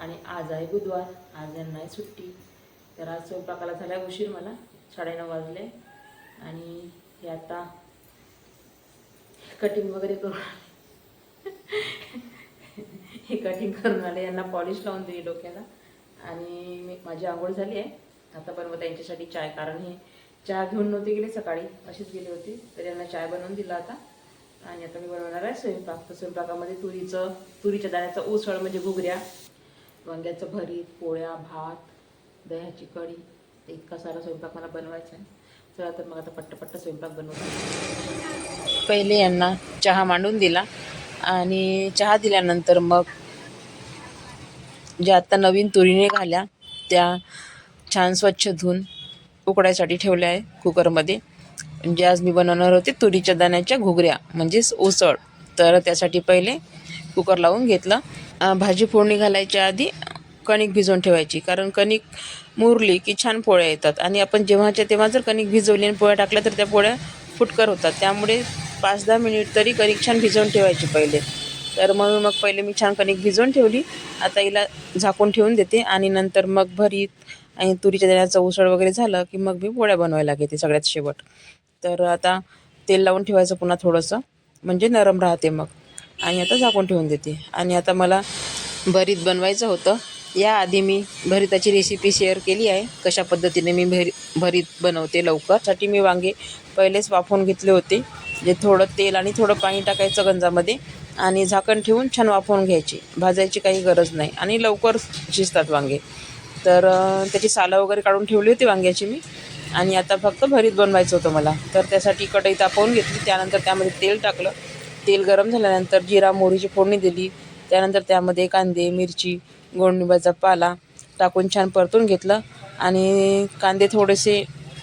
आणि आज आहे बुधवार आज यांना आहे सुट्टी. तर आज स्वयंपाकाला झाला उशीर मला साडेनऊ वाजले. आणि हे आता कटिंग वगैरे करून हे कटिंग करून आले यांना पॉलिश लावून दिली डोक्याला. आणि मी माझी आंघोळ झाली आहे. आता बनवत त्यांच्यासाठी चाय कारण हे चहा घेऊन नव्हते गेले सकाळी अशीच गेली होती. तर यांना चाय बनवून दिला आता. आणि आता मी बनवणार आहे स्वयंपाक. तर स्वयंपाकामध्ये तुरीचं तुरीच्या दाण्याचा उसळ म्हणजे घुगऱ्या. वांग्याचं भरीत पोळ्या भात दह्याची कढी ते इतका सारा स्वयंपाक मला बनवायचा आहे. चला तर मग आता पट्टपट्ट स्वयंपाक बनवतो पहिले यांना चहा मांडून दिला आणि चहा दिल्यानंतर मग ज्या आत्ता नवीन तुरीने घाल्या त्या छान स्वच्छ धुवून उकडायसाठी ठेवल्या आहे कुकरमध्ये. म्हणजे आज मी बनवणार होते तुरीच्या दाण्याच्या घुगऱ्या म्हणजेच उसळ. तर त्यासाठी पहिले कुकर लावून घेतलं. भाजी फोडणी घालायच्या आधी कणिक भिजवून ठेवायची. कारण कणिक मुरली की छान पोळ्या येतात. आणि आपण जेव्हाच्या तेव्हा जर कणिक भिजवली आणि पोळ्या टाकल्या तर त्या पोळ्या फुटकर होतात. त्यामुळे पाच दहा मिनिट तरी कणिक छान भिजवून ठेवायची पहिले. तर म्हणून मग पहिले मी छान कणिक भिजवून ठेवली. आता हिला झाकून ठेवून देते आणि नंतर मग भरीत आणि तुरीच्या देण्याचं उसळ वगैरे झालं की मग मी पोळ्या बनवायला घेते सगळ्यात शेवट. तर आता तेल लावून ठेवायचं पुन्हा थोडंसं. म्हणजे नरम राहते मग. आणि आता झाकून ठेवून देते. आणि आता मला भरीत बनवायचं होतं. याआधी मी भरिताची रेसिपी शेअर केली आहे. कशा पद्धतीने मी भरी भरीत बनवते लवकरसाठी मी वांगे पहिलेच वाफवून घेतले होते. जे थोडं तेल आणि थोडं पाणी टाकायचं गंजामध्ये आणि झाकण ठेवून छान वाफवून घ्यायची. भाजायची काही गरज नाही. आणि लवकर शिजतात वांगे. तर त्याची सालं वगैरे काढून ठेवली होती वांग्याची मी. आणि आता फक्त भरीत बनवायचं होतं मला. तर त्यासाठी कढई तापवून घेतली. त्यानंतर त्यामध्ये तेल टाकलं. तेल गरम झाल्यानंतर जिरा मोहरीची फोडणी दिली. त्यानंतर त्यामध्ये कांदे मिरची गोडनिंबाचा पाला टाकून छान परतून घेतलं. आणि कांदे थोडेसे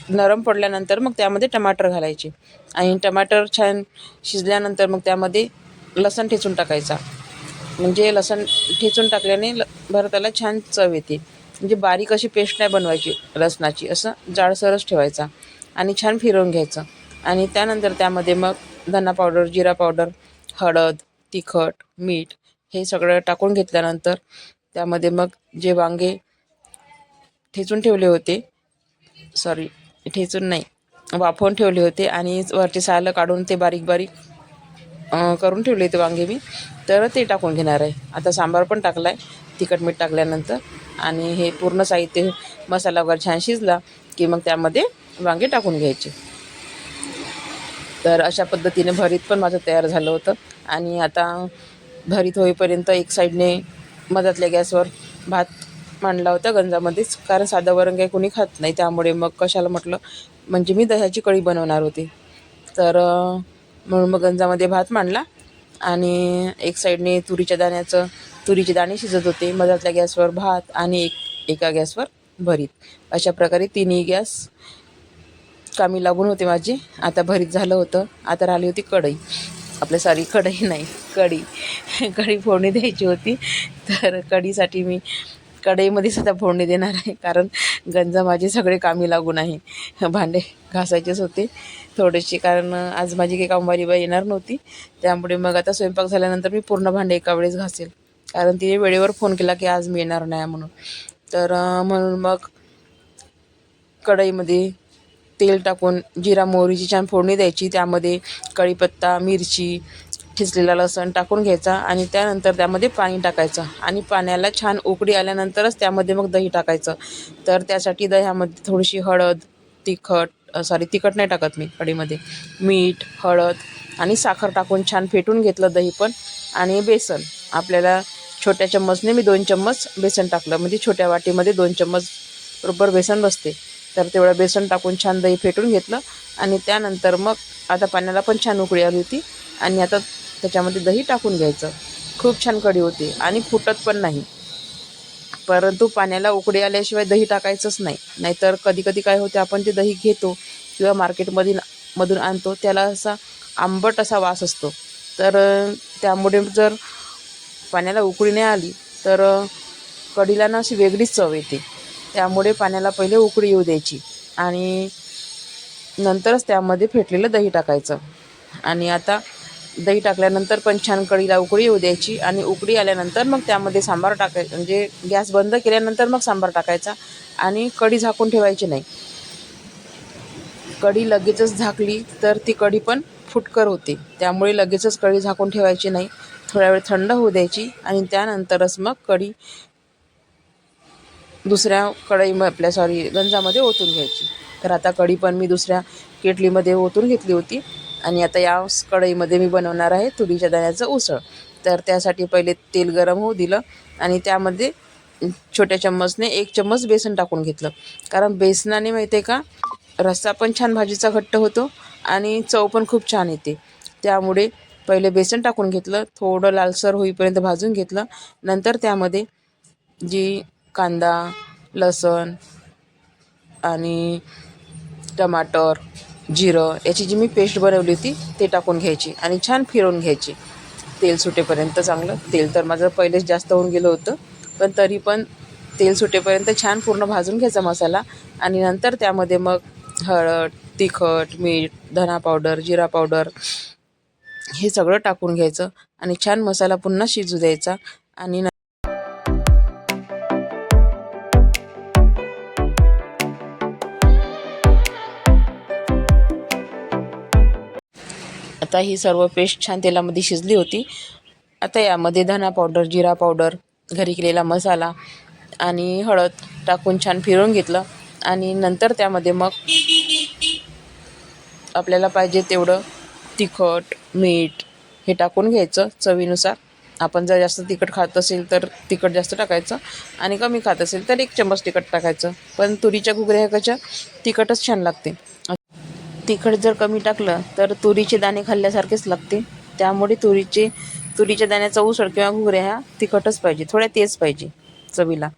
नरम पडल्यानंतर मग त्यामध्ये टमाटर घालायचे. आणि टमाटर छान शिजल्यानंतर मग त्यामध्ये लसण ठेचून टाकायचा. म्हणजे लसण ठेचून टाकल्याने ल भरताला छान चव येते. म्हणजे बारीक अशी पेस्ट नाही बनवायची लसणाची. असं जाडसरच ठेवायचा आणि छान फिरवून घ्यायचं. आणि त्यानंतर त्यामध्ये मग धना पावडर जिरा पावडर हळद तिखट मीठ हे सगळं टाकून घेतल्यानंतर त्यामध्ये मग जे वांगे ठेचून ठेवले होते सॉरी ठेचून नाही वाफवून ठेवले होते आणि वरचे सालं काढून ते बारीक बारीक करून ठेवले होते वांगे मी तर ते टाकून घेणार आहे. आता सांबार पण टाकला आहे तिखट मीठ टाकल्यानंतर आणि हे पूर्ण साहित्य मसाला वगैरे छान शिजला की मग त्यामध्ये वांगे टाकून घ्यायचे. तर अशा पद्धतीने भरीत पण माझं तयार झालं होतं. आणि आता भरीत होईपर्यंत एक साईडने मधातल्या गॅसवर भात मांडला होता गंजामध्येच. कारण साधं वरण काही कोणी खात नाही. त्यामुळे मग कशाला म्हटलं म्हणजे मी दह्याची कढी बनवणार होती. तर म्हणून मग गंजामध्ये भात मांडला. आणि एक साईडने तुरीच्या दाण्याचं तुरीचे दाणे शिजत होते. मधातल्या गॅसवर भात आणि एक एका गॅसवर भरीत. अशा प्रकारे तिन्ही गॅस कामी लागून होते माझे. आता भरीत झालं होतं. आता राहिली होती कढई. आपल्या सारी कढई नाही कढी. कढी फोडणी द्यायची होती. तर कढीसाठी मी कढईमध्ये सुद्धा फोडणी देणार आहे. कारण गंजा माझे सगळे कामी लागून आहे. भांडे घासायचेच होते. थोडेसे कारण आज माझी काही कामवारी बाई येणार नव्हती. त्यामुळे मग आता स्वयंपाक झाल्यानंतर मी पूर्ण भांडे एका वेळेस घासेल. कारण तिने वेळेवर फोन केला की आज मी येणार नाही म्हणून. तर म्हणून मग कढईमध्ये तेल टाकून जिरा मोहरीची छान फोडणी द्यायची. त्यामध्ये कढीपत्ता मिरची ठिसलेला लसण टाकून घ्यायचा आणि त्यानंतर त्यामध्ये पाणी टाकायचं. आणि पाण्याला छान उकडी आल्यानंतरच त्यामध्ये मग दही टाकायचं. तर त्यासाठी दह्यामध्ये थोडीशी हळद तिखट सॉरी तिखट नाही टाकत मी कढीमध्ये. मीठ हळद आणि साखर टाकून छान फेटून घेतलं दही पण. आणि बेसन. आपल्याला छोट्या चम्मचने मी दोन चम्मच बेसन टाकलं. म्हणजे छोट्या वाटीमध्ये दोन चम्मच बरोबर बेसन बसते. तर तेवढं बेसन टाकून छान दही फेटून घेतलं. आणि त्यानंतर मग आता पाण्याला पण छान उकळी आली होती. आणि आता त्याच्यामध्ये दही टाकून घ्यायचं. खूप छान कढी होती. आणि फुटत पण नाही. परंतु पाण्याला उकळी आल्याशिवाय दही टाकायचंच नाही. नाहीतर कधी कधी काय होते आपण ते दही घेतो किंवा मार्केटमधील मधून आणतो त्याला असा आंबट असा वास असतो. तर त्यामुळे जर पाण्याला उकळी नाही आली तर कढीला ना अशी वेगळीच चव येते. त्यामुळे पाण्याला पहिले उकळी येऊ द्यायची आणि नंतरच त्यामध्ये फेटलेलं दही टाकायचं. आणि आता दही टाकल्यानंतर पण छान कढीला उकळी येऊ द्यायची आणि उकळी आल्यानंतर मग त्यामध्ये सांबार टाकायचं म्हणजे गॅस बंद केल्यानंतर मग सांबार टाकायचा आणि कढी झाकून ठेवायची नाही. कढी लगेचच झाकली तर ती कढी पण फुटकर होते. त्यामुळे लगेचच कढी झाकून ठेवायची नाही. थोड्या वेळ थंड होऊ द्यायची आणि त्यानंतरच मग कढी दुसऱ्या कढई आपल्या सॉरी गंजामध्ये ओतून घ्यायची. तर आता कढी पण मी दुसऱ्या केटलीमध्ये ओतून घेतली होती. आणि आता या कढईमध्ये मी बनवणार आहे तुरीच्या दाण्याचं उसळ. तर त्यासाठी पहिले तेल गरम होऊ दिलं आणि त्यामध्ये छोट्या चम्मचने एक चम्मच बेसन टाकून घेतलं. कारण बेसनाने माहिती आहे का रस्सा पण छान भाजीचा घट्ट होतो आणि चव पण खूप छान येते. त्यामुळे पहिले बेसन टाकून घेतलं थोडं लालसर होईपर्यंत भाजून घेतलं. नंतर त्यामध्ये जी कांदा लसूण आणि टमाटर जिरं याची जी मी पेस्ट बनवली होती ते टाकून घ्यायची आणि छान फिरवून घ्यायची. तेल सुटेपर्यंत चांगलं. तेल तर माझं पहिलेच जास्त होऊन गेलं होतं पण तरी पण तेल सुटेपर्यंत छान पूर्ण भाजून घ्यायचा मसाला आणि नंतर त्यामध्ये मग हळद तिखट मीठ धना पावडर जिरा पावडर हे सगळं टाकून घ्यायचं आणि छान मसाला पुन्हा शिजू द्यायचा आणि आता ही सर्व पेस्ट छान तेलामध्ये शिजली होती. आता यामध्ये धना पावडर जिरा पावडर घरी केलेला मसाला आणि हळद टाकून छान फिरवून घेतलं. आणि नंतर त्यामध्ये मग आपल्याला पाहिजे तेवढं तिखट मीठ हे टाकून घ्यायचं चवीनुसार. आपण जर जास्त तिखट खात असेल तर तिखट जास्त टाकायचं आणि कमी खात असेल तर एक चम्मच तिखट टाकायचं. पण तुरीच्या घुगऱ्या ह्या कशा तिखटच छान लागते. तिखट जर कमी टाकलं तर तुरीचे दाणे खाल्ल्यासारखेच लागते. त्यामुळे तुरीचे तुरीच्या दाण्याचा उसळ किंवा घुगऱ्या ह्या तिखटच पाहिजे थोड्या तेज पाहिजे चवीला.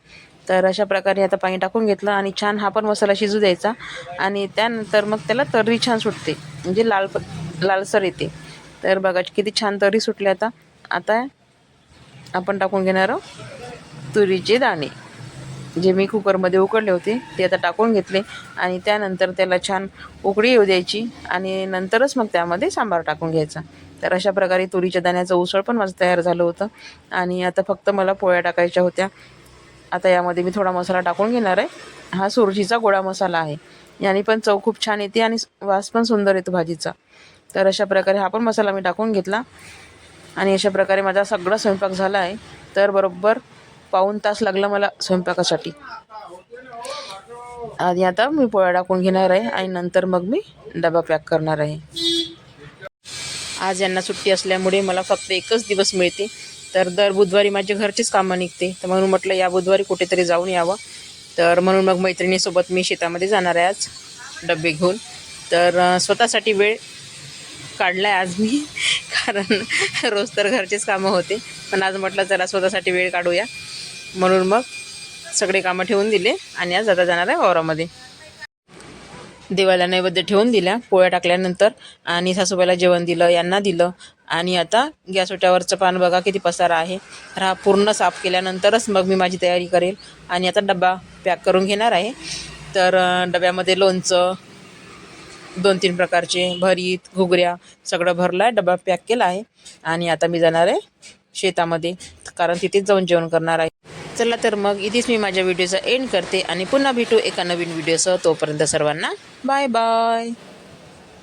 तर अशा प्रकारे आता पाणी टाकून घेतलं आणि छान हा पण मसाला शिजू द्यायचा. आणि त्यानंतर मग त्याला तर्री छान सुटते म्हणजे लाल प- लालसर येते. तर बघा किती छान तर्री सुटली आता. आता आपण टाकून घेणार आहोत तुरीचे दाणे. जे मी कुकरमध्ये उकडले होते ते आता टाकून घेतले आणि त्यानंतर त्याला छान उकळी येऊ द्यायची आणि नंतरच मग त्यामध्ये सांबार टाकून घ्यायचा. तर अशा प्रकारे तुरीच्या दाण्याचं उसळ पण माझं तयार झालं होतं आणि आता फक्त मला पोळ्या टाकायच्या होत्या. आता यामध्ये मी थोडा मसाला टाकून घेणार आहे. हा सुरजीचा गोडा मसाला आहे. याने पण चव खूप छान येते आणि वास पण सुंदर येतो भाजीचा. तर अशा प्रकारे हा पण मसाला मी टाकून घेतला आणि अशा प्रकारे माझा सगळा स्वयंपाक झाला आहे. तर बरोबर पाऊण तास लागला मला स्वयंपाकासाठी. आधी आता मी पोळ्या टाकून घेणार आहे आणि नंतर मग मी डबा पॅक करणार आहे. आज यांना सुट्टी असल्यामुळे मला फक्त एकच दिवस मिळते. तर दर बुधवारी माझे घरचेच कामं निघते. तर म्हणून म्हटलं या बुधवारी कुठेतरी जाऊन यावं. तर म्हणून मग मैत्रिणीसोबत मी शेतामध्ये जाणार आहे आज डबे घेऊन. तर स्वतःसाठी वेळ काढला आहे आज मी. कारण रोज तर घरचेच कामं होते. पण आज म्हटलं चला स्वतःसाठी वेळ काढूया. म्हणून मग सगळे कामं ठेवून दिले आणि आज आता जाणार आहे वावरामध्ये. देवाला नैवेद्य ठेवून दिल्या पोळ्या टाकल्यानंतर आणि सासूबाईला जेवण दिलं यांना दिलं. आणि आता गॅस ओट्यावरचं पान बघा किती पसारा आहे. तर हा पूर्ण साफ केल्यानंतरच मग मी माझी तयारी करेल. आणि आता डबा पॅक करून घेणार आहे. तर डब्यामध्ये लोणचं दोन तीन प्रकारचे भरीत घुगऱ्या सगळं भरलं आहे डबा पॅक केला आहे. आणि आता मी जाणार आहे शेतामध्ये कारण तिथेच जाऊन जेवण करणार आहे. चला तर मग इथेच मी माझ्या व्हिडिओचा एंड करते आणि पुन्हा भेटू एका नवीन व्हिडिओसह. तोपर्यंत सर्वांना बाय बाय